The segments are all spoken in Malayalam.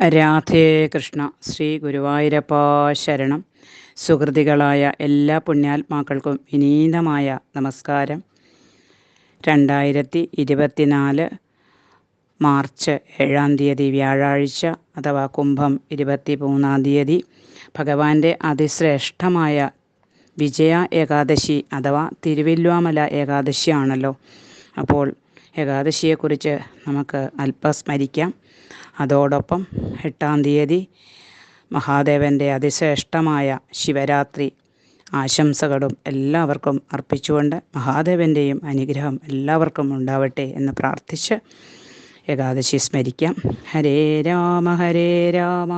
രാധേ കൃഷ്ണ ശ്രീ ഗുരുവായൂരപ്പ ശരണം. സുഹൃതികളായ എല്ലാ പുണ്യാത്മാക്കൾക്കും വിനീതമായ നമസ്കാരം. രണ്ടായിരത്തി ഇരുപത്തിനാല് മാർച്ച് ഏഴാം തീയതി വ്യാഴാഴ്ച അഥവാ കുംഭം ഇരുപത്തി മൂന്നാം തീയതി ഭഗവാന്റെ അതിശ്രേഷ്ഠമായ വിജയ ഏകാദശി അഥവാ തിരുവല്ലുവാമല ഏകാദശിയാണല്ലോ. അപ്പോൾ ഏകാദശിയെക്കുറിച്ച് നമുക്ക് അല്പം സ്മരിക്കാം. അതോടൊപ്പം എട്ടാം തീയതി മഹാദേവന്റെ അതിശ്രേഷ്ഠമായ ശിവരാത്രി ആശംസകളും എല്ലാവർക്കും അർപ്പിച്ചുകൊണ്ട് മഹാദേവന്റെയും അനുഗ്രഹം എല്ലാവർക്കും ഉണ്ടാവട്ടെ എന്ന് പ്രാർത്ഥിച്ച് ഏകാദശി സ്മരിക്കാം. ഹരേ രാമ ഹരേ രാമ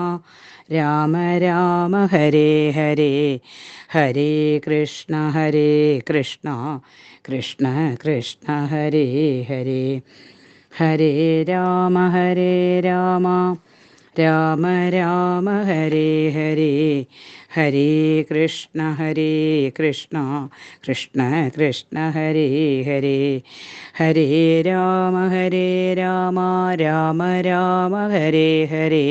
രാമ രാമ ഹരേ ഹരേ ഹരേ കൃഷ്ണ ഹരേ കൃഷ്ണ കൃഷ്ണ കൃഷ്ണ ഹരേ ഹരേ. ഹരേ രാമ ഹരേ രാമ രാമ രാമ ഹരേ ഹരേ ഹരേ കൃഷ്ണ ഹരേ കൃഷ്ണ കൃഷ്ണ കൃഷ്ണ ഹരേ ഹരേ ഹരേ രാമ ഹരേ രാമ രാമ രാമ ഹരേ ഹരേ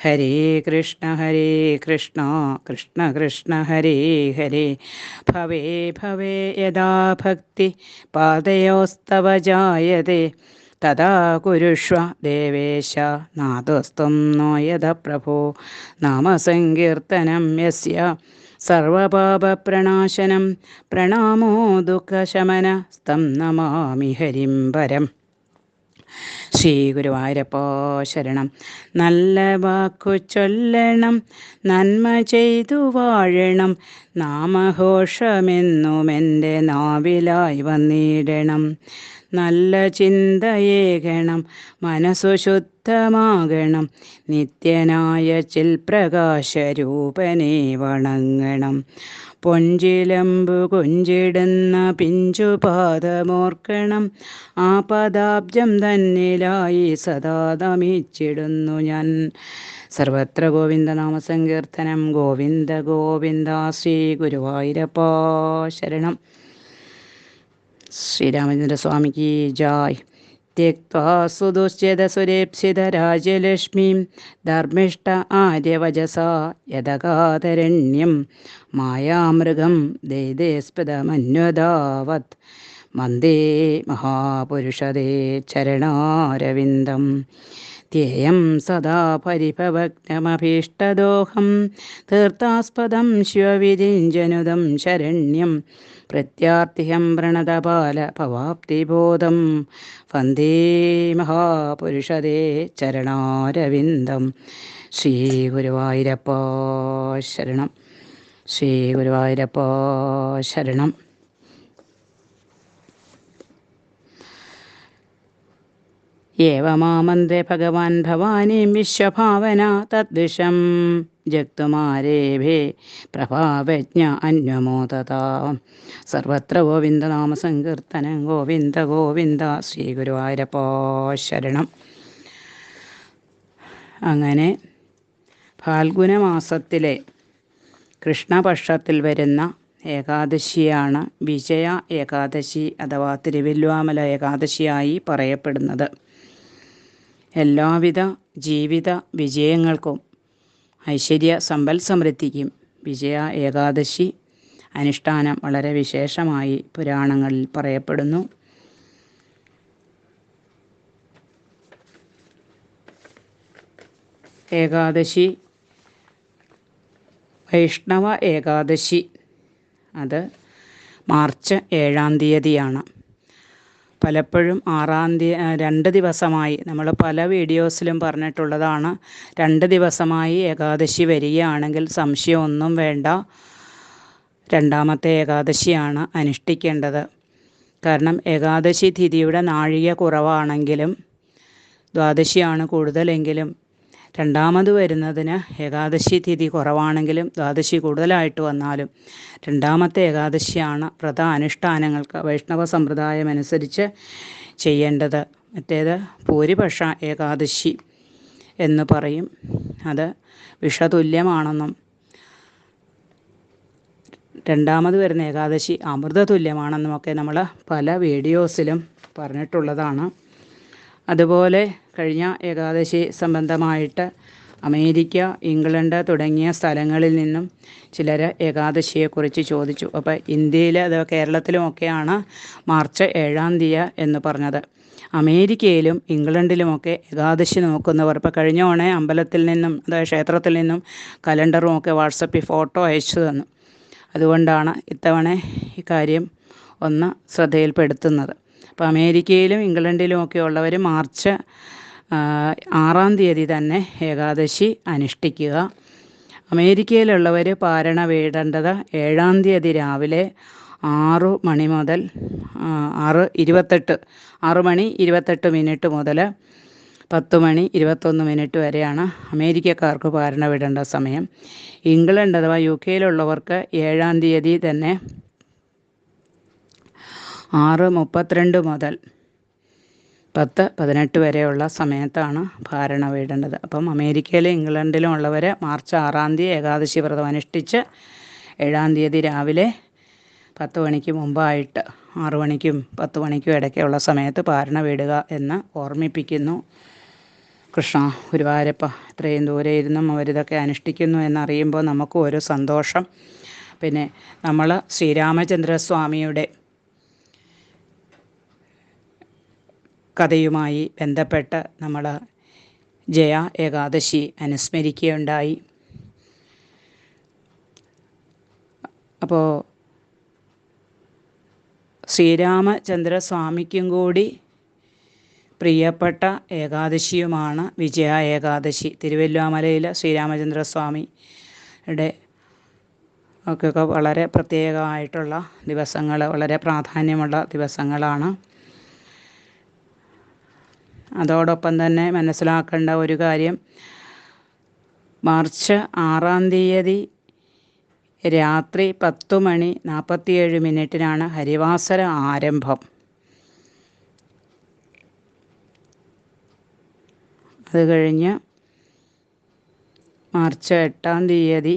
ഹരേ കൃഷ്ണ ഹരേ കൃഷ്ണ കൃഷ്ണ കൃഷ്ണ ഹരേ ഹരേ ഭവേ ഭവേ യഥാ ഭക്തി പാദയോസ്തവ ജായതേ തഥാ കുരുഷ്വ ദേവേശ നോ നോയത പ്രഭോ. നാമസങ്കീർത്തനം യസ്യ സർവപാപപ്രണാശനം പ്രണാമോ ദുഃഖശമന സ്തം നമാമി ഹരിം പരം ശ്രീ ഗുരുവായൂരപ്പ ശരണം. നല്ല വാക്കു ചൊല്ലണം നന്മ ചെയ്തു വാഴണം നാമഘോഷമെന്നും എന്റെ നാവിലായി വന്നിടണം. നല്ല ചിന്തയേകണം മനസ്സു ശുദ്ധമാകണം നിത്യനായ ചിൽപ്രകാശരൂപനെ വണങ്ങണം. പൊഞ്ചിലമ്പു കൊഞ്ചിടുന്ന പിഞ്ചുപാദമോർക്കണം ആ പദാബ്ജം തന്നിലായി സദാ നമിച്ചിടുന്നു ഞാൻ. സർവത്ര ഗോവിന്ദ നാമസങ്കീർത്തനം ഗോവിന്ദ ഗോവിന്ദ ശ്രീ ഗുരുവായൂരപ്പ ശരണം. ശ്രീരാമചന്ദ്ര സ്വാമിക്ക് ജായ് त्यक्त्वा सुदुश्चेदसुरेप्सितराज्यलक्ष्मीं धर्मिष्ठ आर्यवजसा यदगातरण्यं मायामृगं दैदेस्पदमन्वदावत् वन्दे महापुरुषदे चरणारविन्दं ध्येयं सदा परिभवग्नमभीष्टदोहं तीर्थास्पदं शिवविरिञ्जनुदं പ്രത്യാർത്തിഹം പ്രണതപാല ഭവാപ്തിബോധം വന്ദേ മഹാപുരുഷദേ ചരണാരവിന്ദം. ശ്രീ ഗുരുവായൂരപ്പ ശരണം. ശ്രീ ഗുരുവായൂരപ്പ ശരണം. ഏവമാമന്ത്രേ ഭഗവാൻ ഭവാനീം വിശ്വഭാവന തദ്വിഷം. ജക്തുമാരേഭേ പ്രഭാവജ്ഞ അന്വമോദത. സർവത്ര ഗോവിന്ദ നാമസങ്കീർത്തനം ഗോവിന്ദ ഗോവിന്ദ ശ്രീ ഗുരുവായൂരപ്പോ ശരണം. അങ്ങനെ ഫാൽഗുന മാസത്തിലെ കൃഷ്ണപക്ഷത്തിൽ വരുന്ന ഏകാദശിയാണ് വിജയ ഏകാദശി അഥവാ തിരുവല്ലുവാമല ഏകാദശിയായി പറയപ്പെടുന്നത്. എല്ലാവിധ ജീവിത വിജയങ്ങൾക്കും ഐശ്വര്യ സമ്പൽ സമൃദ്ധിക്കും വിജയ ഏകാദശി അനുഷ്ഠാനം വളരെ വിശേഷമായി പുരാണങ്ങളിൽ പറയപ്പെടുന്നു. ഏകാദശി വൈഷ്ണവ ഏകാദശി അത് മാർച്ച് ഏഴാം തീയതിയാണ്. പലപ്പോഴും ആറാം തീയതി രണ്ട് ദിവസമായി നമ്മൾ പല വീഡിയോസിലും പറഞ്ഞിട്ടുള്ളതാണ്. രണ്ട് ദിവസമായി ഏകാദശി വരികയാണെങ്കിൽ സംശയമൊന്നും വേണ്ട. രണ്ടാമത്തെ ഏകാദശിയാണ് അനുഷ്ഠിക്കേണ്ടത്. കാരണം ഏകാദശി തിഥിയുടെ നാഴിക കുറവാണെങ്കിലും ദ്വാദശിയാണ് കൂടുതലെങ്കിലും രണ്ടാമത് വരുന്നതിന് ഏകാദശി തിഥി കുറവാണെങ്കിലും ദ്വാദശി കൂടുതലായിട്ട് വന്നാലും രണ്ടാമത്തെ ഏകാദശിയാണ് വ്രത അനുഷ്ഠാനങ്ങൾക്ക് വൈഷ്ണവ സമ്പ്രദായം അനുസരിച്ച് ചെയ്യേണ്ടത്. മറ്റേത് ഭൂരിപക്ഷ ഏകാദശി എന്ന് പറയും. അത് വിഷതുല്യമാണെന്നും രണ്ടാമത് വരുന്ന ഏകാദശി അമൃത തുല്യമാണെന്നുമൊക്കെ നമ്മൾ പല വീഡിയോസിലും പറഞ്ഞിട്ടുള്ളതാണ്. അതുപോലെ കഴിഞ്ഞ ഏകാദശി സംബന്ധമായിട്ട് അമേരിക്ക ഇംഗ്ലണ്ട് തുടങ്ങിയ സ്ഥലങ്ങളിൽ നിന്നും ചിലർ ഏകാദശിയെക്കുറിച്ച് ചോദിച്ചു. അപ്പോൾ ഇന്ത്യയിൽ അത് കേരളത്തിലുമൊക്കെയാണ് മാർച്ച് ഏഴാം തീയതി എന്ന് പറഞ്ഞത്. അമേരിക്കയിലും ഇംഗ്ലണ്ടിലുമൊക്കെ ഏകാദശി നോക്കുന്നവർ ഇപ്പോൾ കഴിഞ്ഞ ഓണെ അമ്പലത്തിൽ നിന്നും അതായത് ക്ഷേത്രത്തിൽ നിന്നും കലണ്ടറും ഒക്കെ വാട്സപ്പിൽ ഫോട്ടോ അയച്ചു തന്നു. അതുകൊണ്ടാണ് ഇത്തവണ ഇക്കാര്യം കാര്യം ഒന്ന് ശ്രദ്ധയിൽപ്പെടുത്തുന്നത്. അപ്പോൾ അമേരിക്കയിലും ഇംഗ്ലണ്ടിലും ഒക്കെ ഉള്ളവർ മാർച്ച് ആറാം തീയതി തന്നെ ഏകാദശി അനുഷ്ഠിക്കുക. അമേരിക്കയിലുള്ളവർ പാരണ വീടേണ്ടത് ഏഴാം തീയതി രാവിലെ ആറു മണി മുതൽ ആറ് ഇരുപത്തെട്ട് ആറ് മണി ഇരുപത്തെട്ട് മിനിറ്റ് മുതൽ പത്ത് മണി ഇരുപത്തൊന്ന് മിനിറ്റ് വരെയാണ് അമേരിക്കക്കാർക്ക് പാരണ വിടേണ്ട സമയം. ഇംഗ്ലണ്ട് അഥവാ യു കെയിലുള്ളവർക്ക് ഏഴാം തീയതി തന്നെ ആറ് മുപ്പത്തിരണ്ട് മുതൽ പത്ത് പതിനെട്ട് വരെയുള്ള സമയത്താണ് ഭാരണ വീടേണ്ടത്. അപ്പം അമേരിക്കയിലും ഇംഗ്ലണ്ടിലും ഉള്ളവർ മാർച്ച് ആറാം തീയതി ഏകാദശി വ്രതം അനുഷ്ഠിച്ച് ഏഴാം തീയതി രാവിലെ പത്ത് മണിക്ക് മുമ്പായിട്ട് ആറു മണിക്കും പത്ത് മണിക്കും ഇടയ്ക്കുള്ള സമയത്ത് ഭാരണ വീടുക എന്ന് ഓർമ്മിപ്പിക്കുന്നു. കൃഷ്ണ ഗുരുവായൂരപ്പ ഇത്രയും ദൂരെ ഇരുന്നും അവരിതൊക്കെ അനുഷ്ഠിക്കുന്നു എന്നറിയുമ്പോൾ നമുക്കും ഒരു സന്തോഷം. പിന്നെ നമ്മൾ ശ്രീരാമചന്ദ്രസ്വാമിയുടെ കഥയുമായി ബന്ധപ്പെട്ട് നമ്മൾ ജയ ഏകാദശി അനുസ്മരിക്കുകയുണ്ടായി. അപ്പോൾ ശ്രീരാമചന്ദ്രസ്വാമിക്കും കൂടി പ്രിയപ്പെട്ട ഏകാദശിയുമാണ് വിജയ ഏകാദശി. തിരുവല്ലാമലയിൽ ശ്രീരാമചന്ദ്രസ്വാമിയുടെ ഒക്കെ വളരെ പ്രത്യേകമായിട്ടുള്ള ദിവസങ്ങൾ വളരെ പ്രാധാന്യമുള്ള ദിവസങ്ങളാണ്. അതോടൊപ്പം തന്നെ മനസ്സിലാക്കേണ്ട ഒരു കാര്യം. മാർച്ച് ആറാം തീയതി രാത്രി പത്തു മണി നാൽപ്പത്തിയേഴ് മിനിറ്റിനാണ് ഹരിവാസര ആരംഭം. അത് കഴിഞ്ഞ് മാർച്ച് എട്ടാം തീയതി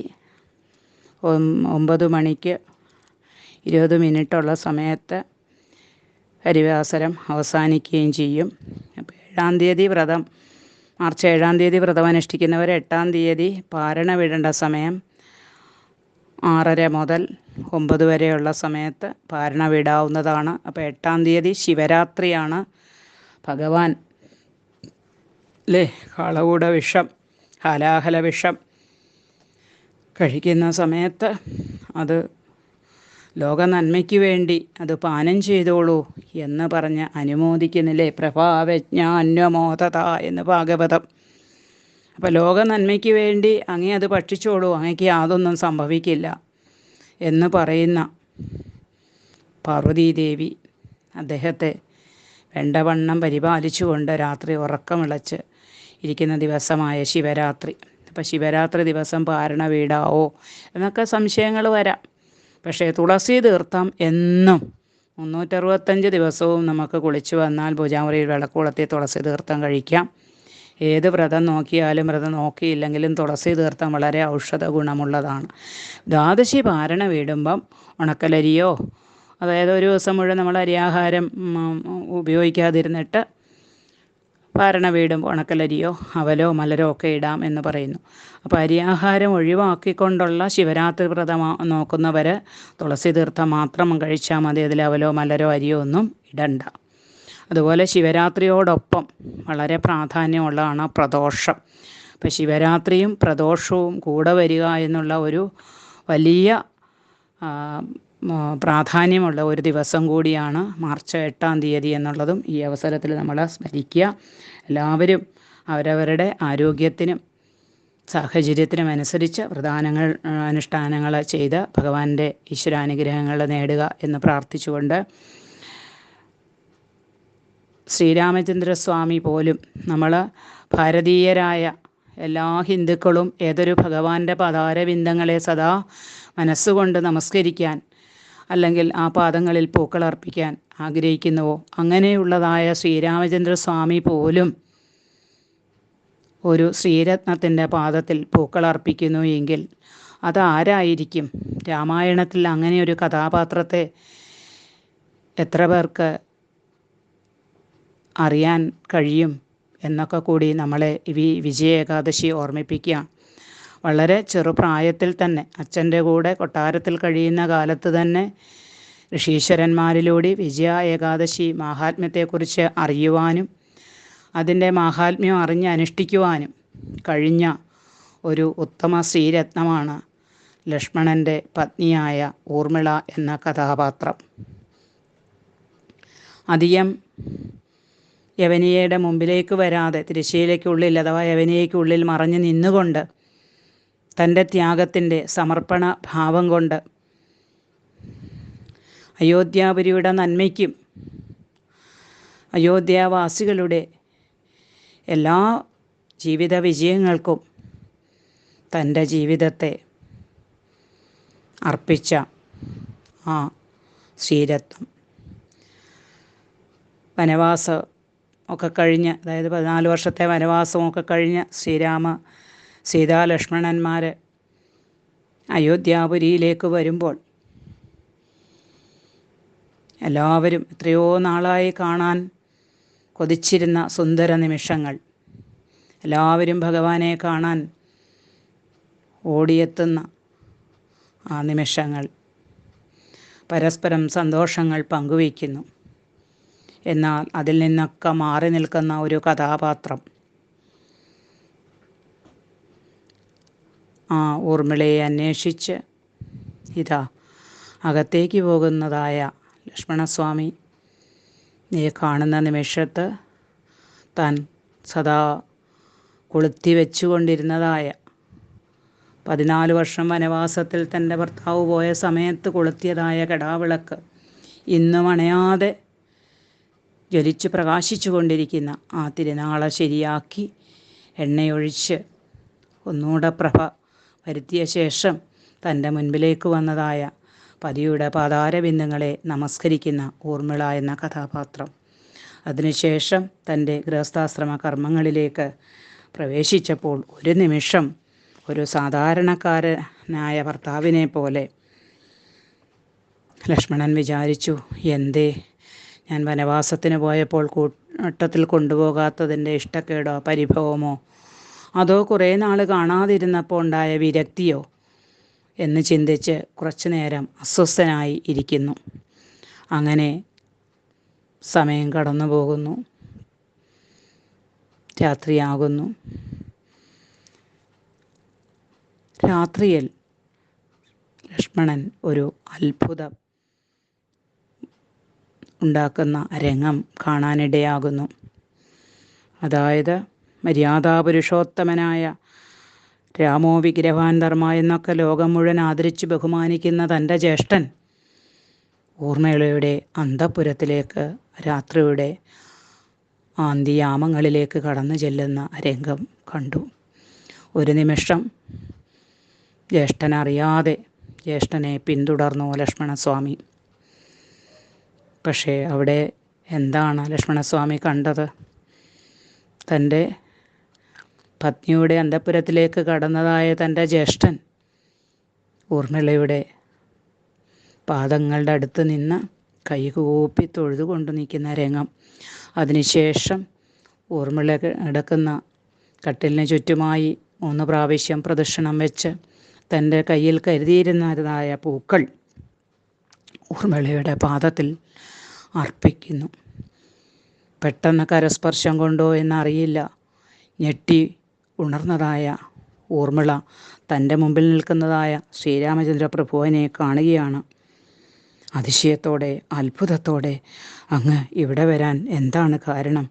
ഒമ്പത് മണിക്ക് ഇരുപത് മിനിറ്റുള്ള സമയത്ത് ഹരിവാസരം അവസാനിക്കുകയും ചെയ്യും. ഏഴാം തീയതി വ്രതം. മാർച്ച് ഏഴാം തീയതി വ്രതം അനുഷ്ഠിക്കുന്നവർ എട്ടാം തീയതി പാരണ വിടേണ്ട സമയം ആറര മുതൽ ഒമ്പത് വരെയുള്ള സമയത്ത് പാരണ വിടാവുന്നതാണ്. അപ്പോൾ എട്ടാം തീയതി ശിവരാത്രിയാണ്. ഭഗവാൻ അല്ലേ കാളകൂട വിഷം ഹലാഹല വിഷം കഴിക്കുന്ന സമയത്ത് അത് ലോക നന്മയ്ക്ക് വേണ്ടി അത് പാനം ചെയ്തോളൂ എന്ന് പറഞ്ഞ് അനുമോദിക്കുന്നില്ലേ? പ്രഭാവജ്ഞാന്യമോദത എന്ന് ഭാഗവതം. അപ്പം ലോക നന്മയ്ക്ക് വേണ്ടി അങ്ങേ അത് ഭക്ഷിച്ചോളൂ അങ്ങേക്ക് യാതൊന്നും സംഭവിക്കില്ല എന്ന് പറയുന്ന പാർവതീദേവി അദ്ദേഹത്തെ വേണ്ടവണ്ണം പരിപാലിച്ചുകൊണ്ട് രാത്രി ഉറക്കമിളച്ച് ഇരിക്കുന്ന ദിവസമായ ശിവരാത്രി. അപ്പം ശിവരാത്രി ദിവസം പാരണ വീടാവോ? എന്നൊക്കെ സംശയങ്ങൾ വരാം. പക്ഷേ തുളസി തീർത്ഥം എന്നും മുന്നൂറ്ററുപത്തഞ്ച് ദിവസവും നമുക്ക് കുളിച്ചു വന്നാൽ ഭുജാമുറിയിൽ വിളക്കുളത്തി തുളസി തീർത്ഥം കഴിക്കാം. ഏത് വ്രതം നോക്കിയാലും വ്രതം നോക്കിയില്ലെങ്കിലും തുളസി തീർത്ഥം വളരെ ഔഷധ ഗുണമുള്ളതാണ്. ദ്വാദശി പാരണ വീടുമ്പം ഉണക്കലരിയോ അതായത് ഒരു ദിവസം മുഴുവൻ നമ്മൾ അരിയാഹാരം ഉപയോഗിക്കാതിരുന്നിട്ട് പാരണ വീടും ഉണക്കലരിയോ അവലോ മലരോ ഒക്കെ ഇടാം എന്ന് പറയുന്നു. അപ്പോൾ അരിയാഹാരം ഒഴിവാക്കിക്കൊണ്ടുള്ള ശിവരാത്രി വ്രതം നോക്കുന്നവർ തുളസി തീർത്ഥം മാത്രം കഴിച്ചാൽ മതി. അതിൽ അവലോ മലരോ അരിയോ ഒന്നും ഇടണ്ട. അതുപോലെ ശിവരാത്രിയോടൊപ്പം വളരെ പ്രാധാന്യമുള്ളതാണ് പ്രദോഷം. അപ്പോൾ ശിവരാത്രിയും പ്രദോഷവും കൂടെ വരിക എന്നുള്ള ഒരു വലിയ പ്രാധാന്യമുള്ള ഒരു ദിവസം കൂടിയാണ് മാർച്ച് എട്ടാം തീയതി എന്നുള്ളതും ഈ അവസരത്തിൽ നമ്മൾ സ്മരിക്കുക. എല്ലാവരും അവരവരുടെ ആരോഗ്യത്തിനും സാഹചര്യത്തിനും അനുസരിച്ച് പ്രധാനങ്ങൾ അനുഷ്ഠാനങ്ങൾ ചെയ്ത് ഭഗവാന്റെ ഈശ്വരാനുഗ്രഹങ്ങൾ നേടുക എന്ന് പ്രാർത്ഥിച്ചുകൊണ്ട് ശ്രീരാമചന്ദ്രസ്വാമി പോലും നമ്മൾ ഭാരതീയരായ എല്ലാ ഹിന്ദുക്കളും ഏതൊരു ഭഗവാന്റെ പതാരബിന്ദങ്ങളെ സദാ മനസ്സുകൊണ്ട് നമസ്കരിക്കാൻ അല്ലെങ്കിൽ ആ പാദങ്ങളിൽ പൂക്കൾ അർപ്പിക്കാൻ ആഗ്രഹിക്കുന്നുവോ? അങ്ങനെയുള്ളതായ ശ്രീരാമചന്ദ്രസ്വാമി പോലും ഒരു ശ്രീരത്നത്തിന്റെ പാദത്തിൽ പൂക്കൾ അർപ്പിക്കുന്നു എങ്കിൽ അതാരായിരിക്കും? രാമായണത്തിൽ അങ്ങനെ ഒരു കഥാപാത്രത്തെ എത്ര പേർക്ക് അറിയാൻ കഴിയും എന്നൊക്കെ കൂടി നമ്മളെ ഈ വിജയ ഏകാദശി ഓർമ്മിപ്പിക്കുകയാണ്. വളരെ ചെറുപ്രായത്തിൽ തന്നെ അച്ഛന്റെ കൂടെ കൊട്ടാരത്തിൽ കഴിയുന്ന കാലത്ത് തന്നെ ഋഷീശ്വരന്മാരിലൂടെ വിജയ ഏകാദശി മാഹാത്മ്യത്തെക്കുറിച്ച് അറിയുവാനും അതിന്റെ മാഹാത്മ്യം അറിഞ്ഞ് അനുഷ്ഠിക്കുവാനും കഴിഞ്ഞ ഒരു ഉത്തമ ശ്രീരത്നമാണ് ലക്ഷ്മണന്റെ പത്നിയായ ഊർമിള എന്ന കഥാപാത്രം. അധികം യവനിയയുടെ മുമ്പിലേക്ക് വരാതെ തിരശ്ശീലയ്ക്കുള്ളിൽ അഥവാ യവനിയയ്ക്കുള്ളിൽ മറഞ്ഞു നിന്നുകൊണ്ട് തന്റെ ത്യാഗത്തിന്റെ സമർപ്പണ ഭാവം കൊണ്ട്. അയോധ്യാപുരിയുടെ നന്മയ്ക്കും അയോധ്യാവാസികളുടെ എല്ലാ ജീവിത വിജയങ്ങൾക്കും തന്റെ ജീവിതത്തെ അർപ്പിച്ച ആ ശ്രീരത്വം വനവാസം ഒക്കെ കഴിഞ്ഞ് അതായത് പതിനാല് വർഷത്തെ വനവാസമൊക്കെ കഴിഞ്ഞ് ശ്രീരാമ സീതാലക്ഷ്മണന്മാർ അയോധ്യാപുരിയിലേക്ക് വരുമ്പോൾ എല്ലാവരും എത്രയോ നാളായി കാണാൻ കൊതിച്ചിരുന്ന സുന്ദര നിമിഷങ്ങൾ. എല്ലാവരും ഭഗവാനെ കാണാൻ ഓടിയെത്തുന്ന ആ നിമിഷങ്ങൾ. പരസ്പരം സന്തോഷങ്ങൾ പങ്കുവയ്ക്കുന്നു. എന്നാൽ അതിൽ നിന്നൊക്കെ മാറി നിൽക്കുന്ന ഒരു കഥാപാത്രം ആ ഊർമിളയെ അന്വേഷിച്ച് ഇതാ അകത്തേക്ക് പോകുന്നതായ ലക്ഷ്മണസ്വാമി. നീ കാണുന്ന നിമിഷത്ത് താൻ സദാ കൊളുത്തി വെച്ചുകൊണ്ടിരുന്നതായ പതിനാല് വർഷം വനവാസത്തിൽ തന്റെ ഭർത്താവ് പോയ സമയത്ത് കൊളുത്തിയതായ കടാവിളക്ക് ഇന്നും അണയാതെ ജ്വലിച്ച് പ്രകാശിച്ചു കൊണ്ടിരിക്കുന്ന ആ തിരുനാളെ ശരിയാക്കി എണ്ണയൊഴിച്ച് ഒന്നുകൂടെ പ്രഭ വരുത്തിയ ശേഷം തന്റെ മുൻപിലേക്ക് വന്നതായ പതിയുടെ പാതാരബിന്ദങ്ങളെ നമസ്കരിക്കുന്ന ഊർമിള എന്ന കഥാപാത്രം. അതിനുശേഷം തന്റെ ഗൃഹസ്ഥാശ്രമ കർമ്മങ്ങളിലേക്ക് പ്രവേശിച്ചപ്പോൾ ഒരു നിമിഷം ഒരു സാധാരണക്കാരനായ ഭർത്താവിനെ പോലെ ലക്ഷ്മണൻ വിചാരിച്ചു എന്തേ ഞാൻ വനവാസത്തിന് പോയപ്പോൾ കൂട്ടത്തിൽ കൊണ്ടുപോകാത്തതിന്റെ ഇഷ്ടക്കേടോ പരിഭവമോ? അതോ കുറേ നാൾ കാണാതിരുന്നപ്പോൾ ഉണ്ടായ വിരക്തിയോ? എന്ന് ചിന്തിച്ച് കുറച്ചു നേരം അസ്വസ്ഥനായി ഇരിക്കുന്നു. അങ്ങനെ സമയം കടന്നു പോകുന്നു. രാത്രിയാകുന്നു. രാത്രിയിൽ ലക്ഷ്മണൻ ഒരു അത്ഭുതം ഉണ്ടാക്കുന്ന രംഗം കാണാനിടയാകുന്നു. അതായത് മര്യാദാപുരുഷോത്തമനായ രാമോ വിഗ്രഹാൻ ധർമ്മ എന്നൊക്കെ ലോകം മുഴുവൻ ആദരിച്ച് ബഹുമാനിക്കുന്ന തന്റെ ജ്യേഷ്ഠൻ ഊർമിളയുടെ അന്തപുരത്തിലേക്ക് രാത്രിയുടെ ആന്തിയാമങ്ങളിലേക്ക് കടന്നു ചെല്ലുന്ന രംഗം കണ്ടു. ഒരു നിമിഷം ജ്യേഷ്ഠനറിയാതെ ജ്യേഷ്ഠനെ പിന്തുടർന്നു ലക്ഷ്മണസ്വാമി. പക്ഷേ അവിടെ എന്താണ് ലക്ഷ്മണസ്വാമി കണ്ടത്? തന്റെ പത്നിയുടെ അന്തപുരത്തിലേക്ക് കടന്നതായ തന്റെ ജ്യേഷ്ഠൻ ഊർമിളയുടെ പാദങ്ങളുടെ അടുത്ത് നിന്ന് കൈകൂപ്പി തൊഴുതുകൊണ്ട് നിൽക്കുന്ന രംഗം. അതിനുശേഷം ഊർമിള കിടക്കുന്ന കട്ടിലിന് ചുറ്റുമായി മൂന്ന് പ്രാവശ്യം പ്രദക്ഷിണം വെച്ച് തന്റെ കയ്യിൽ കരുതിയിരുന്നതായ പൂക്കൾ ഊർമിളയുടെ പാദത്തിൽ അർപ്പിക്കുന്നു. പെട്ടെന്ന് കരസ്പർശം കൊണ്ടോ എന്നറിയില്ല. ഞെട്ടി ഉണർന്നതായ ഊർമിള തന്റെ മുമ്പിൽ നിൽക്കുന്നതായ ശ്രീരാമചന്ദ്ര പ്രഭുവിനെ കാണുകയാണ്. അതിശയത്തോടെ അത്ഭുതത്തോടെ അങ്ങ് ഇവിടെ വരാൻ എന്താണ് കാരണം?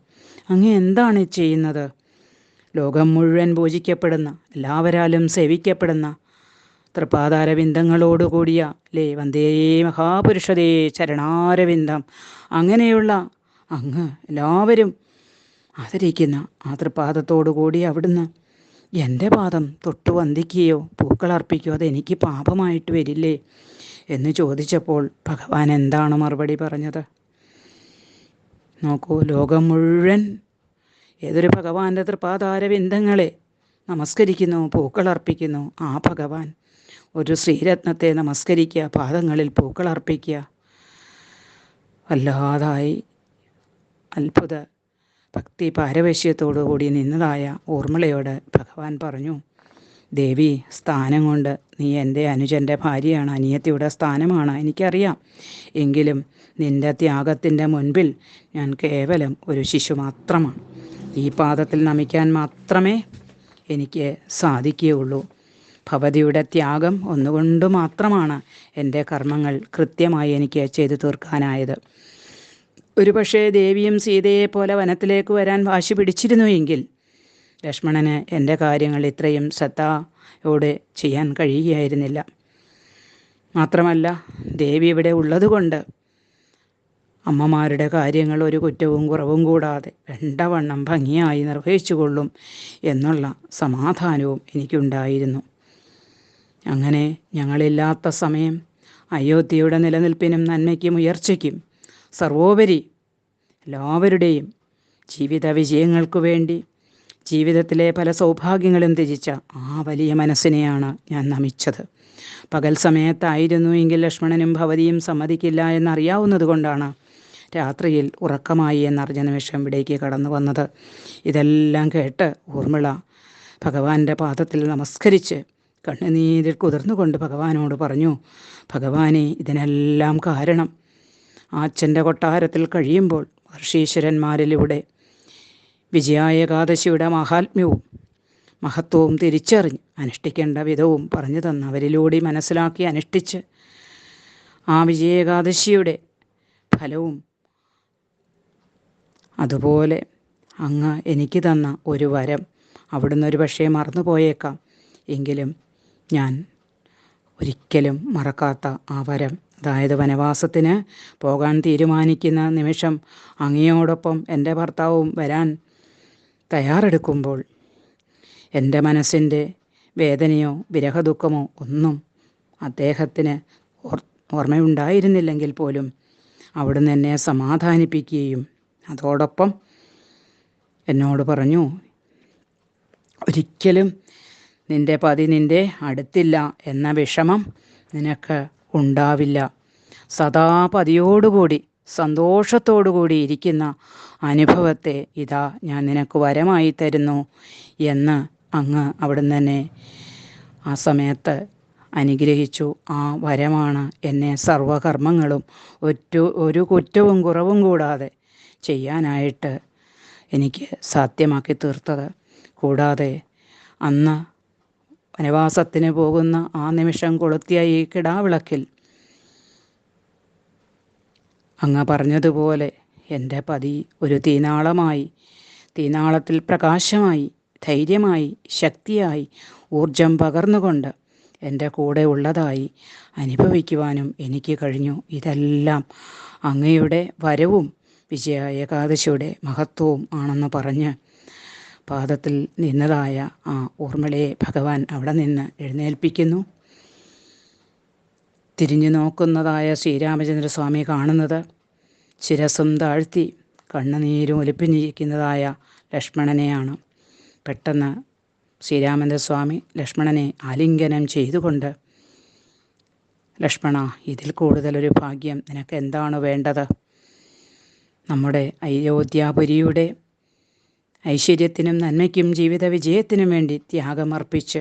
അങ്ങ് എന്താണ് ചെയ്യുന്നത്? ലോകം മുഴുവൻ പൂജിക്കപ്പെടുന്ന എല്ലാവരാലും സേവിക്കപ്പെടുന്ന തൃപാദാരവിന്ദങ്ങളോടുകൂടിയ ലേ വന്ദേ മഹാപുരുഷതേ ചരണാരവിന്ദം അങ്ങനെയുള്ള അങ്ങ് എല്ലാവരും ആദരിക്കുന്ന ആ തൃപാദത്തോടുകൂടി അവിടുന്ന് എന്റെ പാദം തൊട്ടു വന്ദിക്കുകയോ പൂക്കളർപ്പിക്കുകയോ അതെനിക്ക് പാപമായിട്ട് വരില്ലേ എന്ന് ചോദിച്ചപ്പോൾ ഭഗവാൻ എന്താണ് മറുപടി പറഞ്ഞത്? നോക്കൂ ലോകം മുഴുവൻ ഏതൊരു ഭഗവാന്റെ തൃപാദാരവിന്ദങ്ങളെ നമസ്കരിക്കുന്നു പൂക്കളർപ്പിക്കുന്നു ആ ഭഗവാൻ ഒരു ശ്രീരത്നത്തെ നമസ്കരിക്കുക പാദങ്ങളിൽ പൂക്കളർപ്പിക്കുക വല്ലാതായി അത്ഭുത ഭക്തി പാരവശ്യത്തോടുകൂടി നിന്നതായ ഊർമിളയോട് ഭഗവാൻ പറഞ്ഞു ദേവി സ്ഥാനം കൊണ്ട് നീ എന്റെ അനുജന്റെ ഭാര്യയാണ് അനിയത്തിയുടെ സ്ഥാനമാണ് എനിക്കറിയാം. എങ്കിലും നിന്റെ ത്യാഗത്തിന്റെ മുൻപിൽ ഞാൻ കേവലം ഒരു ശിശു മാത്രമാണ്. ഈ പാദത്തിൽ നമിക്കാൻ മാത്രമേ എനിക്ക് സാധിക്കുകയുള്ളൂ. ഭവതിയുടെ ത്യാഗം ഒന്നുകൊണ്ട് മാത്രമാണ് എന്റെ കർമ്മങ്ങൾ കൃത്യമായി എനിക്ക് ചെയ്തു തീർക്കാനായത്. ഒരുപക്ഷേ ദേവിയും സീതയെ പോലെ വനത്തിലേക്ക് വരാൻ വാശി പിടിച്ചിരുന്നു എങ്കിൽ ലക്ഷ്മണന് എന്റെ കാര്യങ്ങൾ ഇത്രയും ശ്രദ്ധയോടെ ചെയ്യാൻ കഴിയുകയായിരുന്നില്ല. മാത്രമല്ല ദേവി ഇവിടെ ഉള്ളതുകൊണ്ട് അമ്മമാരുടെ കാര്യങ്ങൾ ഒരു കുറ്റവും കുറവും കൂടാതെ രണ്ടവണ്ണം ഭംഗിയായി നിർവഹിച്ചു കൊള്ളും എന്നുള്ള സമാധാനവും എനിക്കുണ്ടായിരുന്നു. അങ്ങനെ ഞങ്ങളില്ലാത്ത സമയം അയോധ്യയുടെ നിലനിൽപ്പിനും നന്മയ്ക്കും ഉയർച്ചയ്ക്കും സർവോപരി എല്ലാവരുടെയും ജീവിത വിജയങ്ങൾക്കു വേണ്ടി ജീവിതത്തിലെ പല സൗഭാഗ്യങ്ങളും ത്യജിച്ച ആ വലിയ മനസ്സിനെയാണ് ഞാൻ നമിച്ചത്. പകൽ സമയത്തായിരുന്നു എങ്കിൽ ലക്ഷ്മണനും ഭവതിയും സമ്മതിക്കില്ല എന്നറിയാവുന്നത് കൊണ്ടാണ് രാത്രിയിൽ ഉറക്കമായി എന്നറിഞ്ഞ നിമിഷം ഇവിടേക്ക് കടന്നു വന്നത്. ഇതെല്ലാം കേട്ട് ഊർമിള ഭഗവാന്റെ പാദത്തിൽ നമസ്കരിച്ച് കണ്ണുനീരിൽ കുതിർന്നുകൊണ്ട് ഭഗവാനോട് പറഞ്ഞു ഭഗവാനെ ഇതിനെല്ലാം കാരണം അച്ഛന്റെ കൊട്ടാരത്തിൽ കഴിയുമ്പോൾ മഹർഷീശ്വരന്മാരിലൂടെ വിജയായ ഏകാദശിയുടെ മഹാത്മ്യവും മഹത്വവും തിരിച്ചറിഞ്ഞ് അനുഷ്ഠിക്കേണ്ട വിധവും പറഞ്ഞു തന്ന് അവരിലൂടെ മനസ്സിലാക്കി അനുഷ്ഠിച്ച് ആ വിജയേകാദശിയുടെ ഫലവും അതുപോലെ അങ്ങ് എനിക്ക് തന്ന ഒരു വരം അവിടുന്ന് ഒരു പക്ഷേ മറന്നു പോയേക്കാം. എങ്കിലും ഞാൻ ഒരിക്കലും മറക്കാത്ത ആ വരം അതായത് വനവാസത്തിന് പോകാൻ തീരുമാനിക്കുന്ന നിമിഷം അങ്ങയോടൊപ്പം എന്റെ ഭർത്താവും വരാൻ തയ്യാറെടുക്കുമ്പോൾ എന്റെ മനസ്സിന്റെ വേദനയോ വിരഹദുഃഖമോ ഒന്നും അദ്ദേഹത്തിന് ഓർ ഓർമ്മയുണ്ടായിരുന്നില്ലെങ്കിൽ പോലും അവിടുന്ന് എന്നെ സമാധാനിപ്പിക്കുകയും അതോടൊപ്പം എന്നോട് പറഞ്ഞു ഒരിക്കലും നിന്റെ പതി നിന്റെ അടുത്തില്ല എന്ന വിഷമം നിനക്ക് ഉണ്ടാവില്ല. സദാ പതിയോടുകൂടി സന്തോഷത്തോടുകൂടി ഇരിക്കുന്ന അനുഭവത്തെ ഇതാ ഞാൻ നിനക്ക് വരമായി തരുന്നു എന്ന് അങ്ങ് അവിടുന്ന് തന്നെ ആ സമയത്ത് അനുഗ്രഹിച്ചു. ആ വരമാണ് എന്നെ സർവകർമ്മങ്ങളും ഒറ്റ ഒരു കുറ്റവും കുറവും കൂടാതെ ചെയ്യാനായിട്ട് എനിക്ക് സാധ്യമാക്കി തീർത്തത്. കൂടാതെ അന്ന് വനവാസത്തിന് പോകുന്ന ആ നിമിഷം കൊളുത്തിയ ഈ കിടാവിളക്കിൽ അങ്ങ് പറഞ്ഞതുപോലെ എന്റെ പതി ഒരു തീനാളമായി തീനാളത്തിൽ പ്രകാശമായി ധൈര്യമായി ശക്തിയായി ഊർജം പകർന്നുകൊണ്ട് എന്റെ കൂടെ ഉള്ളതായി അനുഭവിക്കുവാനും എനിക്ക് കഴിഞ്ഞു. ഇതെല്ലാം അങ്ങയുടെ വരവും വിജയ ഏകാദശിയുടെ മഹത്വവും ആണെന്ന് പറഞ്ഞ് പാദത്തിൽ നിന്നതായ ആ ഊർമിളയെ ഭഗവാൻ അവിടെ നിന്ന് എഴുന്നേൽപ്പിക്കുന്നു. തിരിഞ്ഞു നോക്കുന്നതായ ശ്രീരാമചന്ദ്രസ്വാമി കാണുന്നത്. ശിരസും താഴ്ത്തി കണ്ണുനീരും ഒലിപ്പിഞ്ഞിരിക്കുന്നതായ ലക്ഷ്മണനെയാണ്. പെട്ടെന്ന് ശ്രീരാമചന്ദ്രസ്വാമി ലക്ഷ്മണനെ ആലിംഗനം ചെയ്തുകൊണ്ട് ലക്ഷ്മണ ഇതിൽ കൂടുതലൊരു ഭാഗ്യം നിനക്ക് എന്താണ് വേണ്ടത്? നമ്മുടെ അയോധ്യാപുരിയുടെ ഐശ്വര്യത്തിനും നന്മയ്ക്കും ജീവിത വിജയത്തിനും വേണ്ടി ത്യാഗമർപ്പിച്ച്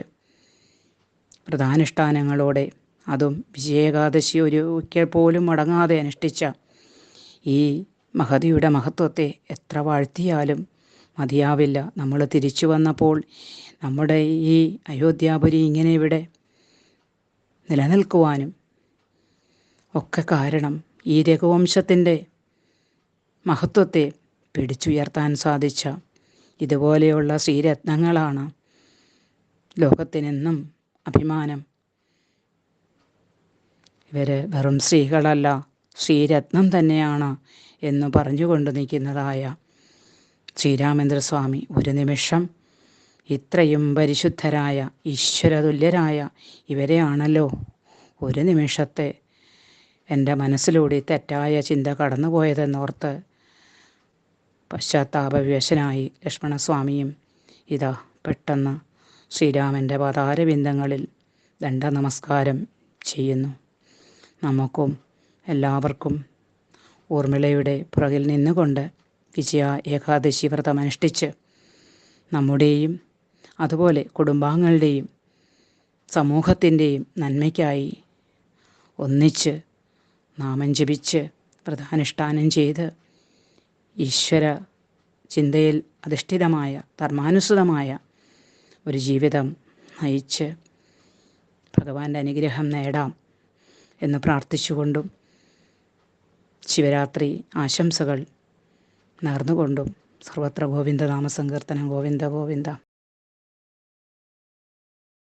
പ്രധാനുഷ്ഠാനങ്ങളോടെ അതും വിജയകാദശി ഒരു ഒരിക്കൽ പോലും മുടങ്ങാതെ അനുഷ്ഠിച്ച ഈ മഹതിയുടെ മഹത്വത്തെ എത്ര വാഴ്ത്തിയാലും മതിയാവില്ല. നമ്മൾ തിരിച്ചു വന്നപ്പോൾ നമ്മുടെ ഈ അയോധ്യാപുരി ഇങ്ങനെ ഇവിടെ നിലനിൽക്കുവാനും ഒക്കെ കാരണം ഈ രഘുവംശത്തിന്റെ മഹത്വത്തെ പിടിച്ചുയർത്താൻ സാധിച്ച ഇതുപോലെയുള്ള ശ്രീരത്നങ്ങളാണ് ലോകത്തിനെന്നും അഭിമാനം ഇവർ വെറും സ്ത്രീകളല്ല ശ്രീരത്നം തന്നെയാണ് എന്ന് പറഞ്ഞുകൊണ്ട് നിൽക്കുന്നതായ ശ്രീരാമേന്ദ്രസ്വാമി. ഒരു നിമിഷം ഇത്രയും പരിശുദ്ധരായ ഈശ്വരതുല്യരായ ഇവരെയാണല്ലോ. ഒരു നിമിഷത്തെ എന്റെ മനസ്സിലൂടെ തെറ്റായ ചിന്ത കടന്നുപോയതെന്നോർത്ത് പശ്ചാത്താപവിവശനായി ലക്ഷ്മണസ്വാമിയും ഇതാ പെട്ടെന്ന് ശ്രീരാമന്റെ പതാരബിന്ദങ്ങളിൽ ദണ്ഡ നമസ്കാരം ചെയ്യുന്നു. നമുക്കും എല്ലാവർക്കും ഊർമിളയുടെ പുറകിൽ നിന്നുകൊണ്ട് വിജയ ഏകാദശി വ്രതം അനുഷ്ഠിച്ച് നമ്മുടെയും അതുപോലെ കുടുംബാംഗങ്ങളുടെയും സമൂഹത്തിന്റെയും നന്മയ്ക്കായി ഒന്നിച്ച് നാമം ജപിച്ച് വ്രതാനുഷ്ഠാനം ചെയ്ത് ഈശ്വര ചിന്തയിൽ അധിഷ്ഠിതമായ ധർമാനുസൃതമായ ഒരു ജീവിതം നയിച്ച് ഭഗവാന്റെ അനുഗ്രഹം നേടാം. എന്ന് പ്രാർത്ഥിച്ചുകൊണ്ടും ശിവരാത്രി ആശംസകൾ നേർന്നുകൊണ്ടും സർവത്ര ഗോവിന്ദ നാമസങ്കീർത്തനം ഗോവിന്ദ ഗോവിന്ദ.